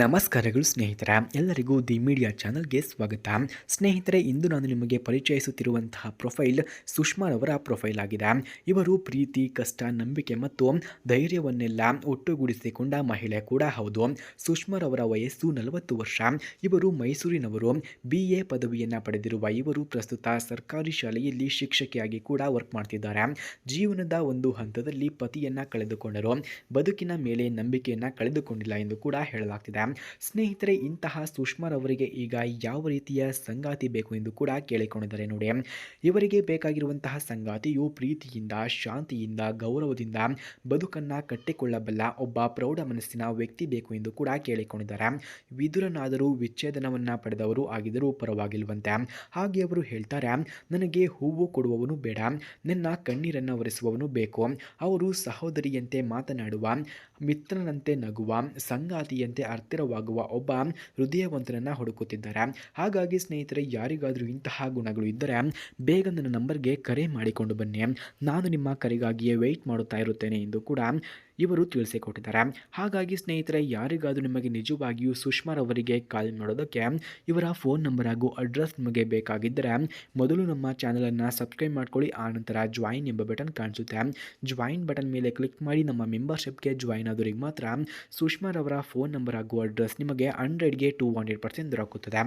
ನಮಸ್ಕಾರಗಳು ಸ್ನೇಹಿತರ. ಎಲ್ಲರಿಗೂ ದಿ ಮೀಡಿಯಾ ಚಾನಲ್ಗೆ ಸ್ವಾಗತ. ಸ್ನೇಹಿತರೆ, ಇಂದು ನಾನು ನಿಮಗೆ ಪರಿಚಯಿಸುತ್ತಿರುವಂತಹ ಪ್ರೊಫೈಲ್ ಸುಷ್ಮಾರವರ ಪ್ರೊಫೈಲ್ ಆಗಿದೆ. ಇವರು ಪ್ರೀತಿ, ಕಷ್ಟ, ನಂಬಿಕೆ ಮತ್ತು ಧೈರ್ಯವನ್ನೆಲ್ಲ ಒಟ್ಟುಗೂಡಿಸಿಕೊಂಡ ಮಹಿಳೆ ಕೂಡ ಹೌದು. ಸುಷ್ಮಾರವರ ವಯಸ್ಸು ನಲವತ್ತು ವರ್ಷ. ಇವರು ಮೈಸೂರಿನವರು. ಬಿ ಎ ಪದವಿಯನ್ನು ಪಡೆದಿರುವ ಇವರು ಪ್ರಸ್ತುತ ಸರ್ಕಾರಿ ಶಾಲೆಯಲ್ಲಿ ಶಿಕ್ಷಕಿಯಾಗಿ ಕೂಡ ವರ್ಕ್ ಮಾಡ್ತಿದ್ದಾರೆ. ಜೀವನದ ಒಂದು ಹಂತದಲ್ಲಿ ಪತಿಯನ್ನು ಕಳೆದುಕೊಂಡರು. ಬದುಕಿನ ಮೇಲೆ ನಂಬಿಕೆಯನ್ನು ಕಳೆದುಕೊಂಡಿಲ್ಲ ಎಂದು ಕೂಡ ಹೇಳಲಾಗ್ತಿದೆ. ಸ್ನೇಹಿತರೆ, ಇಂತಹ ಸುಷ್ಮಾರವರಿಗೆ ಈಗ ಯಾವ ರೀತಿಯ ಸಂಗಾತಿ ಬೇಕು ಎಂದು ಕೂಡ ಕೇಳಿಕೊಂಡಿದ್ದಾರೆ ನೋಡಿ. ಇವರಿಗೆ ಬೇಕಾಗಿರುವಂತಹ ಸಂಗಾತಿಯು ಪ್ರೀತಿಯಿಂದ, ಶಾಂತಿಯಿಂದ, ಗೌರವದಿಂದ ಬದುಕನ್ನ ಕಟ್ಟಿಕೊಳ್ಳಬಲ್ಲ ಒಬ್ಬ ಪ್ರೌಢ ಮನಸ್ಸಿನ ವ್ಯಕ್ತಿ ಬೇಕು ಎಂದು ಕೂಡ ಕೇಳಿಕೊಂಡಿದ್ದಾರೆ. ವಿದುರನಾದರೂ ವಿಚ್ಛೇದನವನ್ನು ಪಡೆದವರು ಆಗಿದರೂ ಪರವಾಗಿಲ್ವಂತೆ. ಹಾಗೆ ಅವರು ಹೇಳ್ತಾರೆ, ನನಗೆ ಹೂವು ಕೊಡುವವನು ಬೇಡ, ನನ್ನ ಕಣ್ಣೀರನ್ನು ಒರೆಸುವವನು ಬೇಕು. ಅವರು ಸಹೋದರಿಯಂತೆ ಮಾತನಾಡುವ, ಮಿತ್ರನಂತೆ ನಗುವ, ಸಂಗಾತಿಯಂತೆ ಹತ್ತಿರವಾಗುವ ಒಬ್ಬ ಹೃದಯವಂತನನ್ನು ಹುಡುಕುತ್ತಿದ್ದಾರೆ. ಹಾಗಾಗಿ ಸ್ನೇಹಿತರೆ, ಯಾರಿಗಾದರೂ ಇಂತಹ ಗುಣಗಳು ಇದ್ದರೆ ಬೇಗ ನನ್ನ ನಂಬರ್ಗೆ ಕರೆ ಮಾಡಿಕೊಂಡು ಬನ್ನಿ. ನಾನು ನಿಮ್ಮ ಕರೆಗಾಗಿಯೇ ವೆಯ್ಟ್ ಮಾಡುತ್ತಾ ಇರುತ್ತೇನೆ ಎಂದು ಕೂಡ ಇವರು ತಿಳಿಸಿಕೊಟ್ಟಿದ್ದಾರೆ. ಹಾಗಾಗಿ ಸ್ನೇಹಿತರೆ, ಯಾರಿಗಾದರೂ ನಿಮಗೆ ನಿಜವಾಗಿಯೂ ಸುಷ್ಮಾರವರಿಗೆ ಕಾಲ್ ಮಾಡೋದಕ್ಕೆ ಇವರ ಫೋನ್ ನಂಬರ್ ಹಾಗೂ ಅಡ್ರೆಸ್ ನಿಮಗೆ ಬೇಕಾಗಿದ್ದರೆ ಮೊದಲು ನಮ್ಮ ಚಾನಲನ್ನು ಸಬ್ಸ್ಕ್ರೈಬ್ ಮಾಡ್ಕೊಳ್ಳಿ ಆನಂತರ ಜಾಯಿನ್ ಎಂಬ ಬಟನ್ ಕಾಣಿಸುತ್ತೆ. ಜಾಯಿನ್ ಬಟನ್ ಮೇಲೆ ಕ್ಲಿಕ್ ಮಾಡಿ ನಮ್ಮ ಮೆಂಬರ್ಶಿಪ್ಗೆ ಜಾಯಿನ್ ಆದವರಿಗೆ ಮಾತ್ರ ಸುಷ್ಮಾರವರ ಫೋನ್ ನಂಬರ್ ಹಾಗೂ ಅಡ್ರೆಸ್ ನಿಮಗೆ ಹಂಡ್ರೆಡ್ಗೆ ಟೂ ಹಂಡ್ರೆಡ್ ಪರ್ಸೆಂಟ್ ದೊರಕುತ್ತದೆ.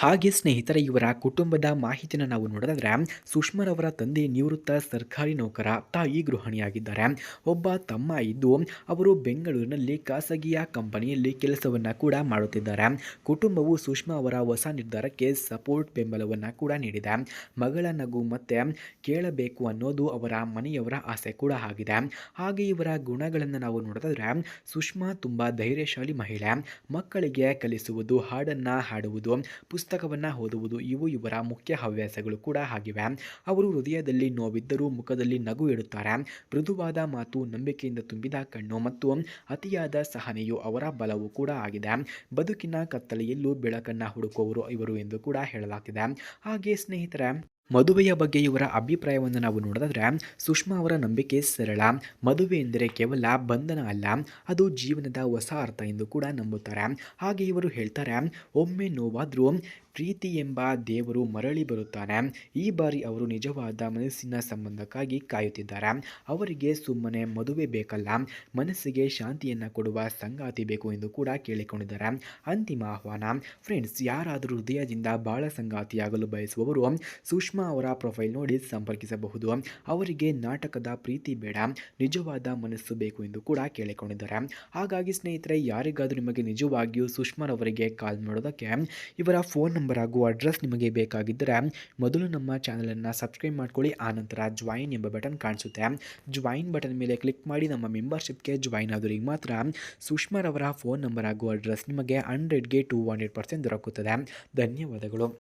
ಹಾಗೆ ಸ್ನೇಹಿತರೆ, ಇವರ ಕುಟುಂಬದ ಮಾಹಿತಿನ ನಾವು ನೋಡೋದಾದ್ರೆ ಸುಷ್ಮರವರ ತಂದೆ ನಿವೃತ್ತ ಸರ್ಕಾರಿ ನೌಕರ ತಾಯಿ ಗೃಹಿಣಿಯಾಗಿದ್ದಾರೆ. ಒಬ್ಬ ತಮ್ಮ ಇದ್ದು ಅವರು ಬೆಂಗಳೂರಿನಲ್ಲಿ ಖಾಸಗಿಯ ಕಂಪನಿಯಲ್ಲಿ ಕೆಲಸವನ್ನು ಕೂಡ ಮಾಡುತ್ತಿದ್ದಾರೆ. ಕುಟುಂಬವು ಸುಷ್ಮಾ ಅವರ ಹೊಸ ನಿರ್ಧಾರಕ್ಕೆ ಸಪೋರ್ಟ್ ಬೆಂಬಲವನ್ನು ಕೂಡ ನೀಡಿದೆ. ಮಗಳ ನಗು ಮತ್ತೆ ಕೇಳಬೇಕು ಅನ್ನೋದು ಅವರ ಮನೆಯವರ ಆಸೆ ಕೂಡ ಆಗಿದೆ. ಹಾಗೆ ಇವರ ಗುಣಗಳನ್ನು ನಾವು ನೋಡೋದಾದರೆ ಸುಷ್ಮಾ ತುಂಬ ಧೈರ್ಯಶಾಲಿ ಮಹಿಳೆ. ಮಕ್ಕಳಿಗೆ ಕಲಿಸುವುದು, ಹಾಡನ್ನು ಹಾಡುವುದು ಪುಸ್ತಕವನ್ನು ಓದುವುದು, ಇವು ಇವರ ಮುಖ್ಯ ಹವ್ಯಾಸಗಳು ಕೂಡ ಆಗಿವೆ. ಅವರು ಹೃದಯದಲ್ಲಿ ನೋವಿದ್ದರೂ ಮುಖದಲ್ಲಿ ನಗು ಇಡುತ್ತಾರೆ. ಮೃದುವಾದ ಮಾತು ನಂಬಿಕೆಯಿಂದ ತುಂಬಿದ ಕಣ್ಣು ಮತ್ತು ಅತಿಯಾದ ಸಹನೆಯು ಅವರ ಬಲವು ಕೂಡ ಆಗಿದೆ. ಬದುಕಿನ ಕತ್ತಲೆಯಲ್ಲೂ ಬೆಳಕನ್ನು ಹುಡುಕುವವರು ಇವರು ಎಂದು ಕೂಡ ಹೇಳಲಾಗ್ತಿದೆ. ಹಾಗೆ ಸ್ನೇಹಿತರೆ ಮದುವೆಯ ಬಗ್ಗೆ ಇವರ ಅಭಿಪ್ರಾಯವನ್ನು ನಾವು ನೋಡಿದ್ರೆ ಸುಷ್ಮಾ ಅವರ ನಂಬಿಕೆ ಸರಳ. ಮದುವೆ ಎಂದರೆ ಕೇವಲ ಬಂಧನ ಅಲ್ಲ, ಅದು ಜೀವನದ ಹೊಸ ಅರ್ಥ ಎಂದು ಕೂಡ ನಂಬುತ್ತಾರೆ. ಹಾಗೆ ಇವರು ಹೇಳ್ತಾರೆ, ಒಮ್ಮೆ ನೋವಾದರೂ ಪ್ರೀತಿ ಎಂಬ ದೇವರು ಮರಳಿ ಬರುತ್ತಾನೆ. ಈ ಬಾರಿ ಅವರು ನಿಜವಾದ ಮನಸ್ಸಿನ ಸಂಬಂಧಕ್ಕಾಗಿ ಕಾಯುತ್ತಿದ್ದಾರೆ. ಅವರಿಗೆ ಸುಮ್ಮನೆ ಮದುವೆ ಬೇಕಲ್ಲ. ಮನಸ್ಸಿಗೆ ಶಾಂತಿಯನ್ನು ಕೊಡುವ ಸಂಗಾತಿ ಬೇಕು ಎಂದು ಕೂಡ ಕೇಳಿಕೊಂಡಿದ್ದಾರೆ. ಅಂತಿಮ ಆಹ್ವಾನ. ಫ್ರೆಂಡ್ಸ್ ಯಾರಾದರೂ ಹೃದಯದಿಂದ ಬಾಳ ಸಂಗಾತಿಯಾಗಲು ಬಯಸುವವರು, ಸುಷ್ಮಾ ಅವರ ಪ್ರೊಫೈಲ್ ನೋಡಿ ಸಂಪರ್ಕಿಸಬಹುದು. ಅವರಿಗೆ ನಾಟಕದ ಪ್ರೀತಿ ಬೇಡ. ನಿಜವಾದ ಮನಸ್ಸು ಬೇಕು ಎಂದು ಕೂಡ ಕೇಳಿಕೊಂಡಿದ್ದಾರೆ. ಹಾಗಾಗಿ ಸ್ನೇಹಿತರೆ, ಯಾರಿಗಾದರೂ ನಿಮಗೆ ನಿಜವಾಗಿಯೂ ಸುಷ್ಮಾರವರಿಗೆ ಕಾಲ್ ಮಾಡೋದಕ್ಕೆ ಇವರ ಫೋನ್ ನಂಬರ್ ಹಾಗೂ ಅಡ್ರೆಸ್ ನಿಮಗೆ ಬೇಕಾಗಿದ್ದರೆ ಮೊದಲು ನಮ್ಮ ಚಾನಲನ್ನು ಸಬ್ಸ್ಕ್ರೈಬ್ ಮಾಡ್ಕೊಳ್ಳಿ ಆನಂತರ ಜಾಯಿನ್ ಎಂಬ ಬಟನ್ ಕಾಣಿಸುತ್ತೆ. ಜಾಯಿನ್ ಬಟನ್ ಮೇಲೆ ಕ್ಲಿಕ್ ಮಾಡಿ ನಮ್ಮ ಮೆಂಬರ್ಶಿಪ್ಗೆ ಜಾಯಿನ್ ಆದವರಿಗೆ ಮಾತ್ರ ಸುಷ್ಮಾರವರ ಫೋನ್ ನಂಬರ್ ಹಾಗೂ ಅಡ್ರೆಸ್ ನಿಮಗೆ ಹಂಡ್ರೆಡ್ಗೆ ಟು ಹಂಡ್ರೆಡ್ ಪರ್ಸೆಂಟ್ ದೊರಕುತ್ತದೆ. ಧನ್ಯವಾದಗಳು.